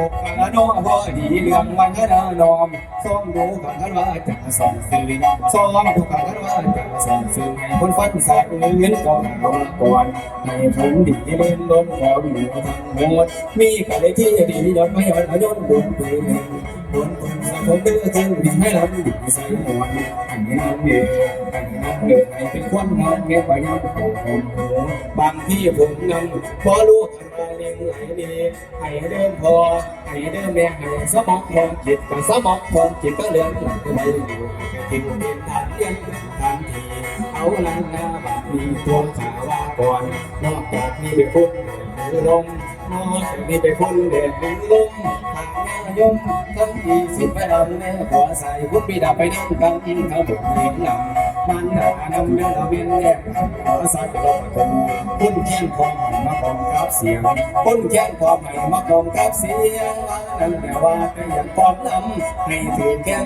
Thank you. นโนพอดีเรื่องวันขนานอมซ้อมดูขันขันว่าจะส่องสื่อซ้อมดูขันขันว่าจะส่องสื่อให้คนฟันสายเงินก็เอาก่อนให้ผมดีเล่นล้มขออยู่ทั้งหมดมีกันที่ดียอดไม่ยอดยอดบุญปืนบนคนสังคมเดือดจึงดีให้เราดีใส่หมวกให้น้ำเดือดให้น้ำเดือดให้เป็นความงามเงี้ยไปยังผมบางที่ผมนั่งพอลูกมาเลี้ยงไหลดีให้เดิมพอ ให้เดิมแม่ให้สมองพอจิตกับสมองพอจิตก็เลื่อนไปไม่อยู่กินเป็นทานเลี้ยงทานทีเอาลังนาบัดมีตัวขาว่าก่อนนอกจากนี้เป็นคนมือลงนอกจากนี้เป็นคนเด็กมือลงทางแม่ยมทั้งทีสิบไปดำแม่ขอใส่พุทธปีดาไปนั่งกันเขาบุกเลี้ยงนำ มันหานำเดือาเวียนแยกขอใส่ลงตรงพุ่นแค้นความมาคอมกับเสียงปุ้นแค้นความให้มาคอมกับเสียงว่านั่นแต่ว่าก็ยังความนำให้ถือแค้น